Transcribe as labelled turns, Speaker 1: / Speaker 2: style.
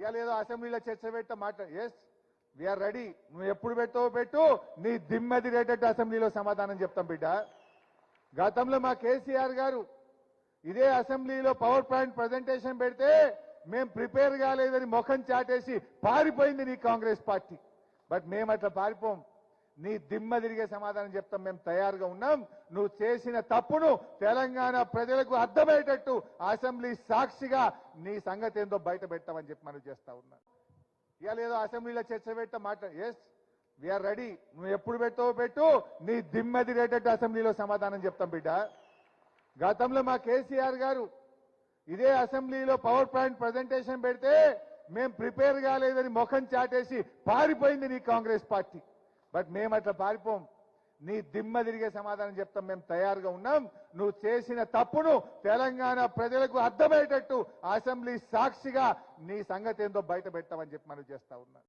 Speaker 1: ఇవాళ ఏదో అసెంబ్లీలో చర్చ పెట్ట మాట. ఎస్ వీఆర్ రెడీ నువ్వు ఎప్పుడు పెట్టావో పెట్టు. నీ దిమ్మెది రేటట్టు అసెంబ్లీలో సమాధానం చెప్తాం బిడ్డ. గతంలో మా కేసీఆర్ గారు ఇదే అసెంబ్లీలో పవర్ పాయింట్ ప్రజెంటేషన్ పెడితే మేం ప్రిపేర్ కాలేదని ముఖం చాటేసి పారిపోయింది నీ కాంగ్రెస్ పార్టీ. బట్ మేము అట్లా పారిపోం. నీ దిమ్మ తిరిగే సమాధానం చెప్తాం. మేము తయారుగా ఉన్నాం. నువ్వు చేసిన తప్పును తెలంగాణ ప్రజలకు అర్థమయ్యేటట్టు అసెంబ్లీ సాక్షిగా నీ సంగతి ఏందో బయట పెట్టామని చెప్పి మనం చేస్తా ఉన్నా. ఇవాళ ఏదో అసెంబ్లీలో చర్చ పెట్టా మాట. ఎస్ వీఆర్ రెడీ నువ్వు ఎప్పుడు పెట్టావో పెట్టు. నీ దిమ్మెదిరేటట్టు అసెంబ్లీలో సమాధానం చెప్తాం బిడ్డ. గతంలో మా కేసీఆర్ గారు ఇదే అసెంబ్లీలో పవర్ పాయింట్ ప్రజెంటేషన్ పెడితే మేం ప్రిపేర్ కాలేదని ముఖం చాటేసి పారిపోయింది నీ కాంగ్రెస్ పార్టీ. బట్ మేము అట్లా పారిపోం. నీ దిమ్మ తిరిగే సమాధానం చెప్తాం. మేము తయారుగా ఉన్నాం. నువ్వు చేసిన తప్పును తెలంగాణ ప్రజలకు అర్థమయ్యేటట్టు అసెంబ్లీ సాక్షిగా నీ సంగతి ఏందో బయట పెట్టామని చెప్పి మనం చేస్తా ఉన్నాం.